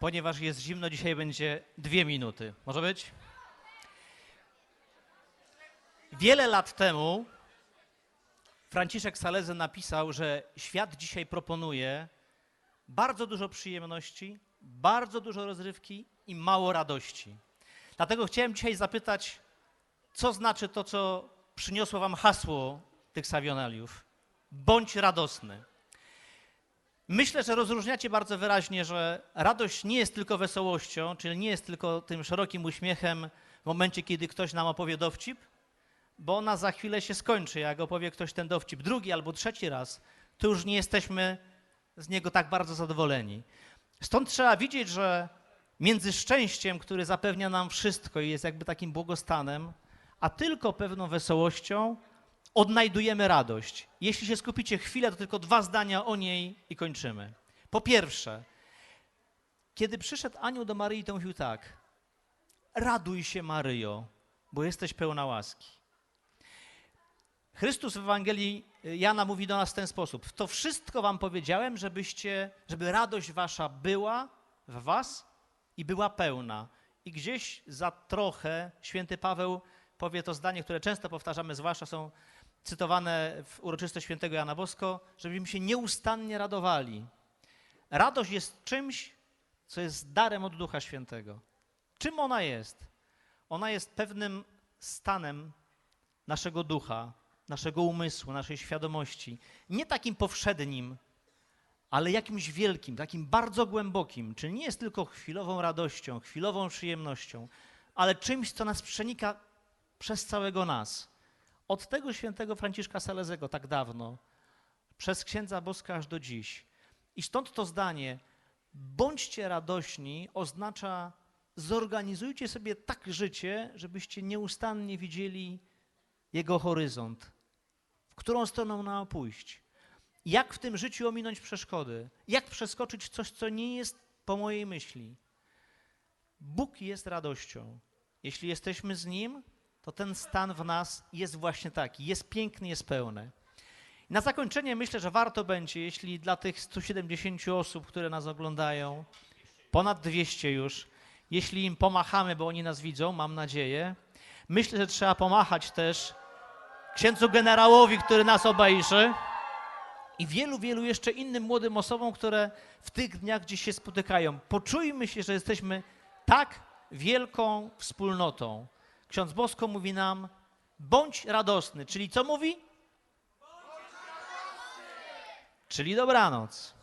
Ponieważ jest zimno, dzisiaj będzie dwie minuty. Może być? Wiele lat temu Franciszek Saleze napisał, że świat dzisiaj proponuje bardzo dużo przyjemności, bardzo dużo rozrywki i mało radości. Dlatego chciałem dzisiaj zapytać, co znaczy to, co przyniosło wam hasło tych savionaliów? Bądź radosny. Myślę, że rozróżniacie bardzo wyraźnie, że radość nie jest tylko wesołością, czyli nie jest tylko tym szerokim uśmiechem w momencie, kiedy ktoś nam opowie dowcip, bo ona za chwilę się skończy. Jak opowie ktoś ten dowcip drugi albo trzeci raz, to już nie jesteśmy z niego tak bardzo zadowoleni. Stąd trzeba widzieć, że między szczęściem, który zapewnia nam wszystko i jest jakby takim błogostanem, a tylko pewną wesołością, odnajdujemy radość. Jeśli się skupicie chwilę, to tylko dwa zdania o niej i kończymy. Po pierwsze, kiedy przyszedł anioł do Maryi, to mówił tak: Raduj się, Maryjo, bo jesteś pełna łaski. Chrystus w Ewangelii Jana mówi do nas w ten sposób: To wszystko wam powiedziałem, żebyście, żeby radość wasza była w was i była pełna. I gdzieś za trochę święty Paweł powie to zdanie, które często powtarzamy, zwłaszcza są cytowane w uroczystość świętego Jana Bosko, żebyśmy się nieustannie radowali. Radość jest czymś, co jest darem od Ducha Świętego. Czym ona jest? Ona jest pewnym stanem naszego ducha, naszego umysłu, naszej świadomości. Nie takim powszednim, ale jakimś wielkim, takim bardzo głębokim. Czyli nie jest tylko chwilową radością, chwilową przyjemnością, ale czymś, co nas przenika przez całego nas. Od tego świętego Franciszka Salezego tak dawno, przez księdza Boska aż do dziś. I stąd to zdanie, bądźcie radośni, oznacza zorganizujcie sobie tak życie, żebyście nieustannie widzieli jego horyzont, w którą stroną ma pójść. Jak w tym życiu ominąć przeszkody? Jak przeskoczyć coś, co nie jest po mojej myśli? Bóg jest radością. Jeśli jesteśmy z Nim, to ten stan w nas jest właśnie taki. Jest piękny, jest pełny. Na zakończenie myślę, że warto będzie, jeśli dla tych 170 osób, które nas oglądają, ponad 200 już, jeśli im pomachamy, bo oni nas widzą, mam nadzieję. Myślę, że trzeba pomachać też księdzu generałowi, który nas obejrzy i wielu, wielu jeszcze innym młodym osobom, które w tych dniach gdzieś się spotykają. Poczujmy się, że jesteśmy tak wielką wspólnotą. Ksiądz Bosko mówi nam, bądź radosny, czyli co mówi? Czyli dobranoc.